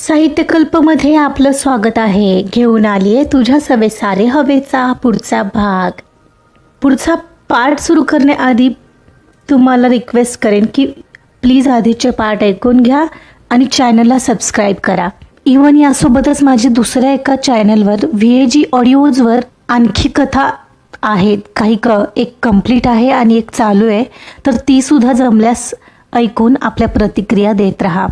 साहित्यकल्पमध्ये आपलं स्वागत आहे. घेऊन आली आहे तुझ्या सवे सारे हवेचा पुढचा भाग. पुढचा पार्ट सुरू करण्याआधी तुम्हाला रिक्वेस्ट करेन की प्लीज आधीचे पार्ट ऐकून घ्या आणि चॅनलला सबस्क्राईब करा. इवन यासोबतच माझी दुसऱ्या एका चॅनलवर व्ही ए जी ऑडिओजवर आणखी कथा आहेत. काही क एक कंप्लीट आहे आणि एक चालू आहे. तर तीसुद्धा जमल्यास ऐकून आपल्या प्रतिक्रिया देत राहा.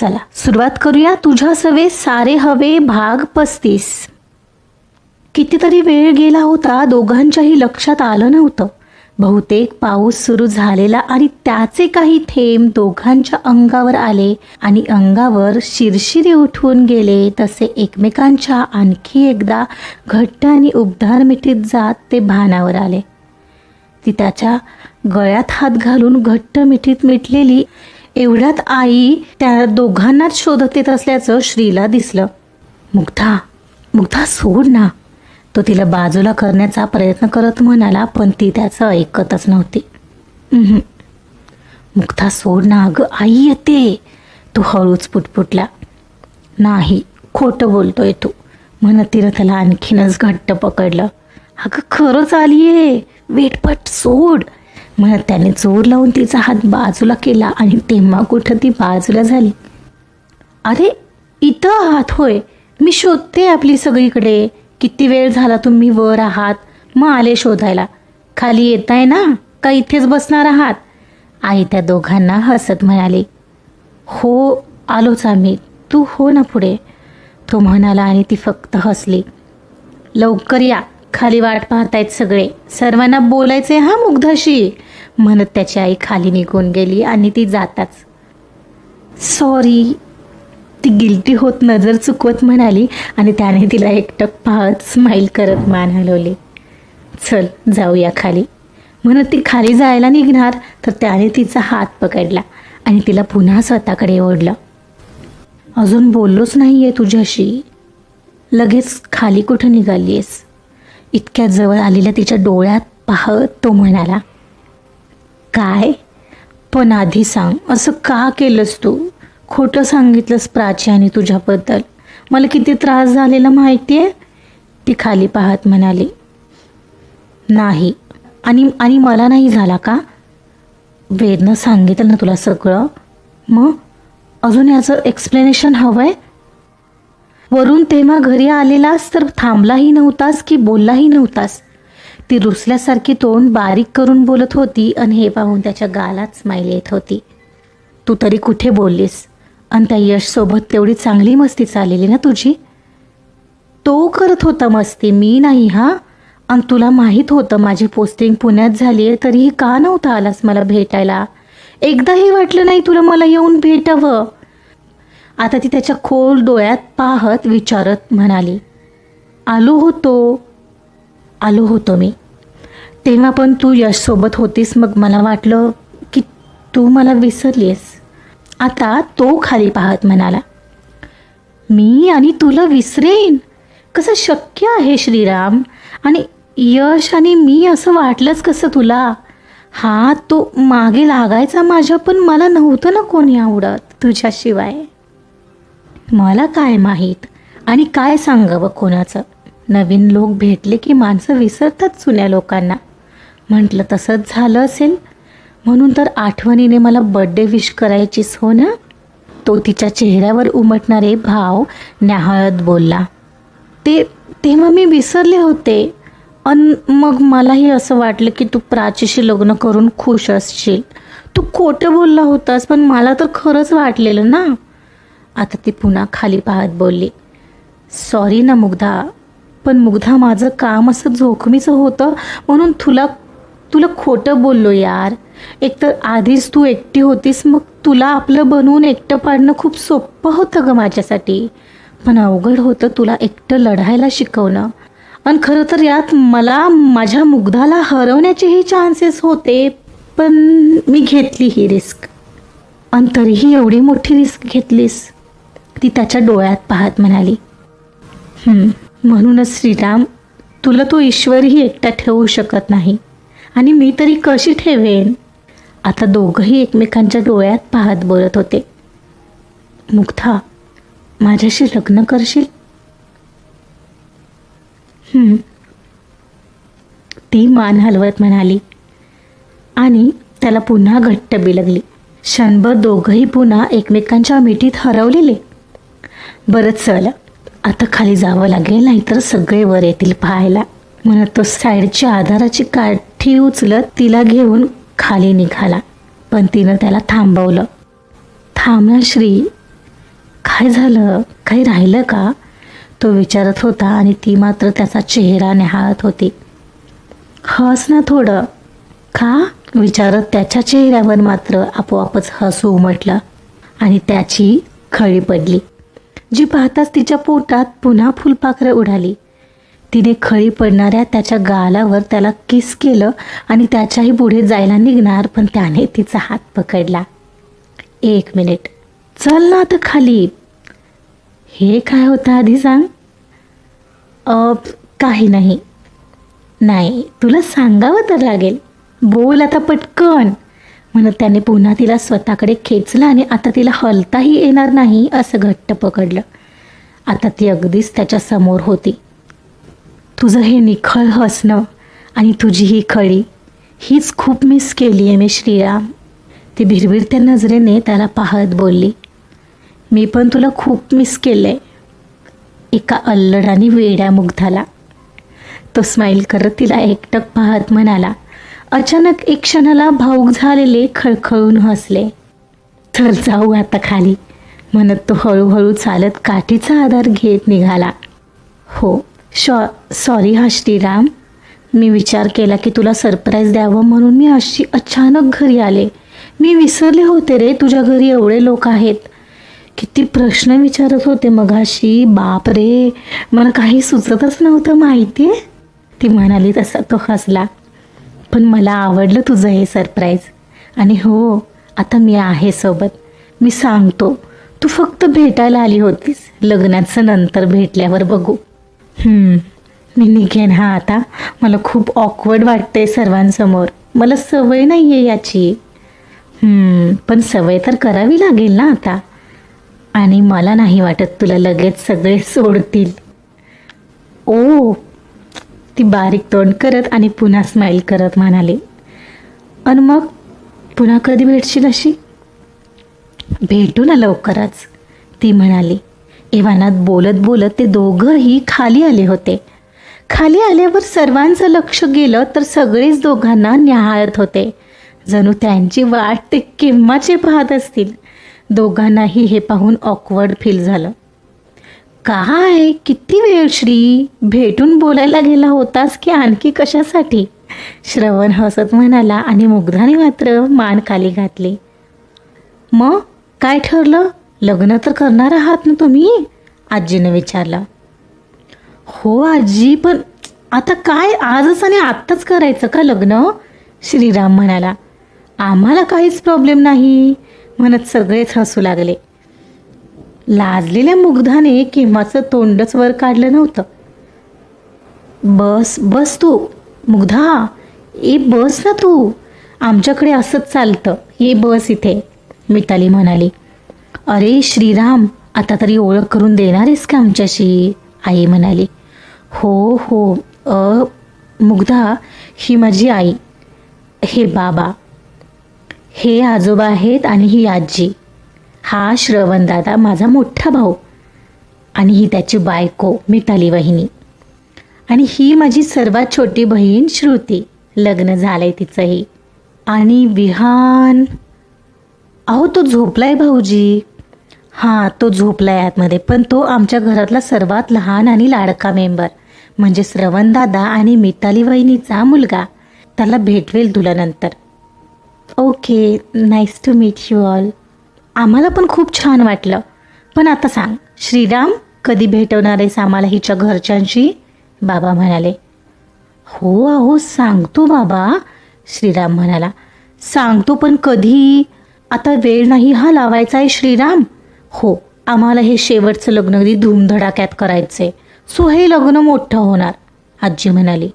चला सुरुवात करूया तुझ्या सवे सारे हवे भाग पस्तीस. कितीतरी वेळ गेला होता दोघांच्याही लक्षात आलं नव्हतं. बहुतेक पाऊस सुरू झालेला आणि त्याचे काही थेंब दोघांच्या अंगावर आले आणि अंगावर शिरशिरी उठवून गेले तसे एकमेकांच्या आणखी एकदा घट्ट आणि उबदार मिठीत जात ते भानावर आले. ती त्याच्या गळ्यात हात घालून घट्ट मिठीत मिटलेली एवढ्यात आई त्या दोघांनाच शोधत येत असल्याचं श्रीला दिसलं. मुग्धा मुग्धा सोड ना. तो तिला बाजूला करण्याचा प्रयत्न करत म्हणाला पण ती त्याचं ऐकतच नव्हती. मुग्धा सोड ना अगं आई येते. तो हळूच पुटपुटला. नाही खोटं बोलतोय तू. म्हणत तिनं त्याला आणखीनच घट्ट पकडलं. अगं खरंच आलीये. वेटपट सोड. म्हणत त्याने जोर लावून तिचा हात बाजूला केला आणि तेव्हा कुठं ती बाजूला झाली. अरे इथं आहात होय. मी शोधते आपली सगळीकडे. किती वेळ झाला तुम्ही वर आहात? मग आले शोधायला. खाली येत आहे ना? का इथेच बसणार आहात? आई त्या दोघांना हसत म्हणाली. हो आलोच आम्ही. तू हो ना पुढे. तो म्हणाला आणि ती फक्त हसली. लवकर या. खाली वाट पाहतायत सगळे. सर्वांना बोलायचे हा मुग्धाशी. म्हणत त्याची आई खाली निघून गेली आणि ती जाताच. सॉरी ती गिल्टी होत नजर चुकवत म्हणाली आणि त्याने तिला एकटक पाहत स्माईल करत मान हलवली. चल जाऊया खाली. म्हणत ती खाली जायला निघणार तर त्याने तिचा हात पकडला आणि तिला पुन्हा स्वतःकडे ओढलं. अजून बोललोच नाही आहे तुझ्याशी. लगेच खाली कुठं निघाली आहेस इतक्या जवळ आलेल्या तिच्या डोळ्यात पाहत तो म्हणाला. काय? पण आधी सांग असं का केलंस तू? खोटं सांगितलंस प्राची आणि तुझ्याबद्दल. मला किती त्रास झालेला माहिती आहे ती खाली पाहत म्हणाली. नाही. आणि आणि मला नाही झाला का? वेदनं सांगितलं ना तुला सगळं? मग? अजून याचं एक्सप्लेनेशन हवं आहे वरून तेव्हा घरी आलेलास तर थांबलाही नव्हतास की बोललाही नव्हतास? ती रुसल्यासारखी तोंड बारीक करून बोलत होती आणि हे पाहून त्याच्या गालात स्माईल येत होती. तू तरी कुठे बोललीस? आणि त्या यशसोबत तेवढी चांगली मस्ती चाललेली ना तुझी? तो करत होता मस्ती मी नाही हां? आणि तुला माहीत होतं माझी पोस्टिंग पुण्यात झाली आहे तरीही का नव्हता आलास मला भेटायला? एकदाही वाटलं नाही तुला मला येऊन भेटावं. आता ती त्याच्या खोल डोळ्यात पाहत विचारत म्हणाली आलो होतो आलो होतो मी. तेव्हा पण तू यशसोबत होतीस मग मला वाटलं की तू मला विसरलीस आता तो खाली पाहत म्हणाला मी आणि तुला विसरेन? कसं शक्य आहे श्रीराम? आणि यश आणि मी असं वाटलंच कसं तुला? हा तो मागे लागायचा माझ्या पण मला नव्हतं ना कोणी आवडत तुझ्याशिवाय. मला काय माहीत? आणि काय सांगावं कोणाचं? नवीन लोक भेटले की माणसं विसरतात जुन्या लोकांना. म्हटलं तसंच झालं असेल. म्हणून तर आठवणीने मला बड्डे विश करायचीच हो ना? तो तिच्या चेहऱ्यावर उमटणारे भाव न्याहाळत बोलला. ते तेव्हा मी विसरले होते. अन मग मलाही असं वाटलं की तू प्राचीशी लग्न करून खुश असशील. तू खोटं बोलला होतास पण मला तर खरंच वाटलेलं ना? आता ती पुन्हा खाली पाहत बोलली. सॉरी ना मुग्धा पण मुग्धा माझं काम असं जोखमीचं होतं म्हणून तुला तुला खोटं बोललो यार. एकतर आधीच तू एकटी होतीस मग तुला आपलं बनवून एकटं पाडणं खूप सोपं होतं ग माझ्यासाठी. पण अवघड होतं तुला एकटं लढायला शिकवणं. आणि खरं तर यात मला माझ्या मुग्धाला हरवण्याचेही चान्सेस होते पण मी घेतली ही रिस्क आणि तरीही एवढी मोठी रिस्क घेतलीस. ती त्याच्या डोळ्यात पाहत म्हणाली म्हणूनच श्रीराम तुला तो ईश्वरही एकटा ठेवू शकत नाही. आणि मी तरी कशी ठेवेन? आता दोघंही एकमेकांच्या डोळ्यात पाहत बोलत होते. मुग्धा माझ्याशी लग्न करशील? ती मान हलवत म्हणाली आणि त्याला पुन्हा घट्ट बिलगली. क्षणभर दोघंही पुन्हा एकमेकांच्या मिठीत हरवलेले. बरंच चला आता खाली जावं लागेल नाहीतर सगळे वर येतील पाहायला. म्हणत तो साईडच्या आधाराची काठी उचलत तिला घेऊन खाली निघाला. पण तिनं त्याला थांबवलं. थांब ना श्री. काय झालं? काही राहिलं का? तो विचारत होता आणि ती मात्र त्याचा चेहरा निहाळत होती. हस ना थोडं. का? विचारत त्याच्या चेहऱ्यावर मात्र आपोआपच हसू उमटलं आणि त्याची खळी पडली. जी पाहताच तिच्या पोटात पुन्हा फुलपाखरं उडाली. तिने खळी पडणाऱ्या त्याच्या गालावर त्याला किस केलं आणि त्याच्याही पुढे जायला निघणार पण त्याने तिचा हात पकडला. एक मिनिट. चल ना आता खाली. हे काय होतं आधी सांग? अ, काही नाही. नाही तुला सांगावं तर लागेल. बोल आता पटकन. म्हणत त्याने पुन्हा तिला स्वतःकडे खेचलं आणि आता तिला हलताही येणार नाही असं घट्ट पकडलं. आता ती अगदीच त्याच्यासमोर होती. तुझं हे निखळ हसणं आणि तुझी ही खळी हीच खूप मिस केली आहे मी श्रीराम. ती भिरभिरत्या नजरेने त्याला पाहत बोलली मी पण तुला खूप मिस केलं आहे एका अल्लड आणि वेड्या मुग्धाला. तो स्माईल करत तिला एकटक पाहत म्हणाला अचानक एक क्षणाला भाऊक झालेले खळखळून हसले. तर जाऊ आता खाली. म्हणत तो हळूहळू चालत काठीचा आधार घेत निघाला. हो शॉ सॉरी हा श्रीराम मी विचार केला की तुला सरप्राईज द्यावं म्हणून मी अशी अचानक घरी आले. मी विसरले होते रे तुझ्या घरी एवढे लोक आहेत. किती प्रश्न विचारत होते मगाशी बाप रे मला काही सुचतच नव्हतं माहिती. आहे ती म्हणाली तसा तो हसला. पण मला आवडलं तुझं हे सरप्राईज आणि हो आता मी आहे सोबत. मी सांगतो. तू फक्त भेटायला आली होतीस. लग्नाचं नंतर भेटल्यावर बघू. मी निघेन हा आता. मला खूप ऑकवर्ड वाटते सर्वांसमोर. मला सवय नाही आहे याची पण सवय तर करावी लागेल ना आता. आणि मला नाही वाटत तुला लगेच सगळे सोडतील. ओ. ती बारीक तोंड करत आणि पुन्हा स्माईल करत म्हणाली. आणि मग? पुन्हा कधी भेटशील अशी? भेटू ना लवकरच ती म्हणाली. इवानात बोलत बोलत ते दोघंही खाली आले होते. खाली आल्यावर सर्वांचं लक्ष गेलं तर सगळेच दोघांना न्याहाळत होते. जणू त्यांची वाट ते केव्हाचे पाहत असतील? दोघांनाही हे पाहून ऑकवर्ड फील झालं. काय? किती वेळ श्री? भेटून बोलायला गेला होतास की आणखी कशासाठी? श्रवण हसत म्हणाला आणि मुग्धाने मात्र मान खाली घातली. मग? काय ठरलं? लग्न तर करणार आहात ना तुम्ही? आजीनं विचारलं. हो आजी पण आता काय आजच आणि आत्ताच करायचं का लग्न? श्रीराम म्हणाला. आम्हाला काहीच प्रॉब्लेम नाही म्हणत सगळेच हसू लागले. लाजलेल्या मुग्धाने केव्हाचं तोंडच वर काढलं नव्हतं. बस बस तू मुग्धा ए बस ना तू. आमच्याकडे असंच चालतं ये बस इथे मिताली म्हणाली. अरे श्रीराम आता तरी ओळख करून देणार आहेस का आमच्याशी? आई म्हणाली. हो हो. अ मुग्धा ही माझी आई. हे बाबा. हे आजोबा आहेत आणि ही आजी. हा श्रवण दादा माझा मोठा भाऊ. आणि ही त्याची बायको मिताली वहिनी आणि ही माझी सर्वात छोटी बहीण श्रुती. लग्न झालं आहे तिचंही. आणि विहान. अहो तो झोपलाय भाऊजी. हां तो झोपलाय आतमध्ये. पण तो आमच्या घरातला सर्वात लहान आणि लाडका मेंबर. म्हणजे श्रवणदादा आणि मिताली वहिनीचा मुलगा. त्याला भेटवेल तुला नंतर. Okay nice to meet you all आम्हाला पण खूप छान वाटलं. पण आता सांग श्रीराम कधी भेटवणार आहेस आम्हाला हिच्या घरच्यांशी? बाबा म्हणाले. हो अहो सांगतो बाबा श्रीराम म्हणाला. सांगतो पण कधी? आता वेळ नाही हा लावायचा आहे श्रीराम. हो आम्हाला हे शेवटचं लग्न अगदी धूमधडाक्यात करायचंय. सो हे लग्न मोठं होणार आजी म्हणाली.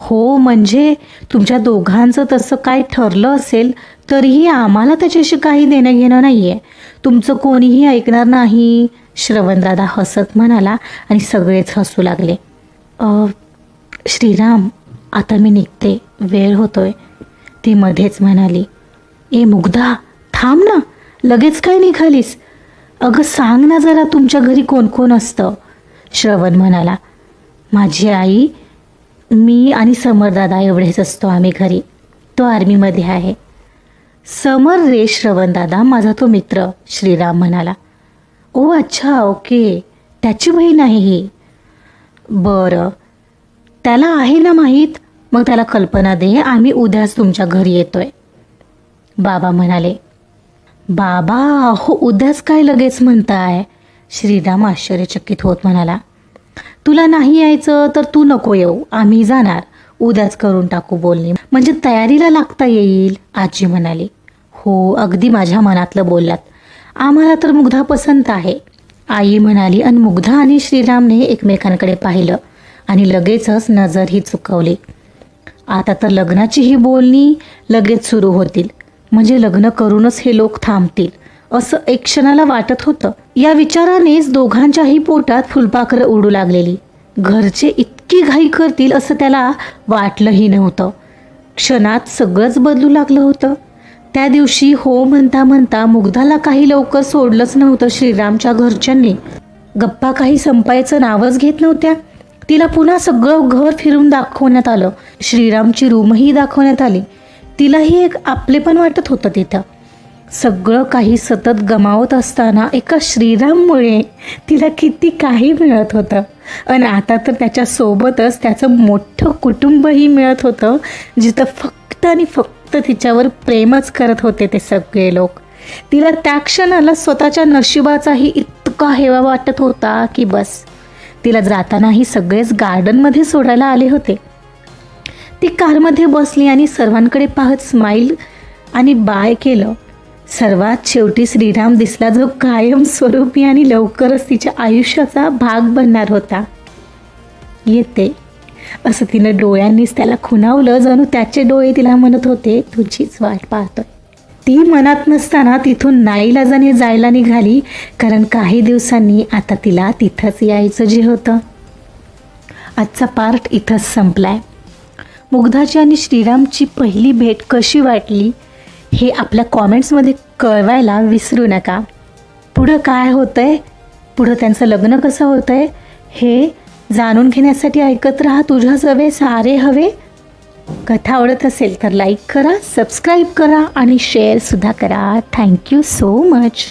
हो म्हणजे तुमच्या दोघांचं तसं काय ठरलं असेल तरीही आम्हाला त्याच्याशी काही देणं घेणं नाही आहे तुमचं कोणीही ऐकणार नाही श्रवणदादा हसत म्हणाला आणि सगळेच हसू लागले. श्रीराम आता मी निघते वेळ होतोय. ती मध्येच म्हणाली. ए मुग्धा थांब ना लगेच काय निघालीस? अगं सांग ना जरा तुमच्या घरी कोण कोण असतं? श्रवण म्हणाला. माझी आई मी आणि समरदादा एवढेच असतो आम्ही घरी. तो आर्मीमध्ये आहे. समर रे श्रवणदादा माझा तो मित्र श्रीराम म्हणाला. ओ अच्छा ओके. त्याची बहीण आहे ही. बरं. त्याला आहे ना माहीत? मग त्याला कल्पना दे आम्ही उद्याच तुमच्या घरी येतोय. बाबा म्हणाले. बाबा हो उद्याच काय लगेच म्हणताय? श्रीराम आश्चर्यचकित होत म्हणाला. तुला नाही यायचं तर तू नको येऊ. आम्ही जाणार. उद्याच करून टाकू बोलणी. म्हणजे तयारीला लागता येईल? आजी म्हणाली. हो अगदी माझ्या मनातलं बोललात. आम्हाला तर मुग्धा पसंत आहे. आई म्हणाली आणि मुग्धा आणि श्रीरामने एकमेकांकडे पाहिलं आणि लगेचच नजर ही चुकवली. आता तर लग्नाची ही बोलणी लगेच सुरू होतील. म्हणजे लग्न करूनच हे लोक थांबतील. असं एक क्षणाला वाटत होतं. या विचारानेच दोघांच्याही पोटात फुलपाखरं उडू लागलेली. घरचे इतकी घाई करतील असं त्याला वाटलंही नव्हतं. क्षणात सगळंच बदलू लागलं होतं. त्या दिवशी हो म्हणता म्हणता मुग्धाला काही लवकर सोडलंच नव्हतं श्रीरामच्या घरच्यांनी. गप्पा काही संपायचं नावच घेत नव्हत्या. तिला पुन्हा सगळं घर फिरून दाखवण्यात आलं. श्रीरामची रूमही दाखवण्यात आली. तिलाही एक आपलेपण वाटत होतं तिथं. सगळं काही सतत गमावत असताना एका श्रीराममुळे तिला किती काही मिळत होतं. आणि आता तर त्याच्यासोबतच त्याचं मोठं कुटुंबही मिळत होतं जिथं फक्त आणि फक्त तिच्यावर प्रेमच करत होते ते सगळे लोक. तिला त्या क्षणाला स्वतःच्या नशिबाचाही इतका हेवा वाटत होता की बस. तिला जातानाही सगळेच गार्डनमध्ये सोडायला आले होते. ती कारमध्ये बसली आणि सर्वांकडे पाहत स्माईल आणि बाय केलं. सर्वात शेवटी श्रीराम दिसला जो कायम स्वरूपी आणि लवकरच तिच्या आयुष्याचा भाग बनणार होता. येते. असं तिनं डोळ्यांनीच त्याला खुणावलं जणू त्याचे डोळे तिला म्हणत होते तुझीच वाट पाहतोय. ती मनात नसताना तिथून नाईलाजाने जायला निघाली कारण काही दिवसांनी आता तिला तिथंच यायचं जे होतं. आजचा पार्ट इथंच संपलाय. मुग्धाची आणि श्रीरामची पहिली भेट कशी वाटली हे आपल्या कॉमेंट्समध्ये कळवायला विसरू नका. पुढं काय होतं आहे पुढं त्यांचं लग्न कसं होतं आहे हे जाणून घेण्यासाठी ऐकत राहा तुझ्या सवे सारे हवे. कथा आवडत असेल तर लाईक करा सबस्क्राईब करा आणि शेअरसुद्धा करा. Thank you so much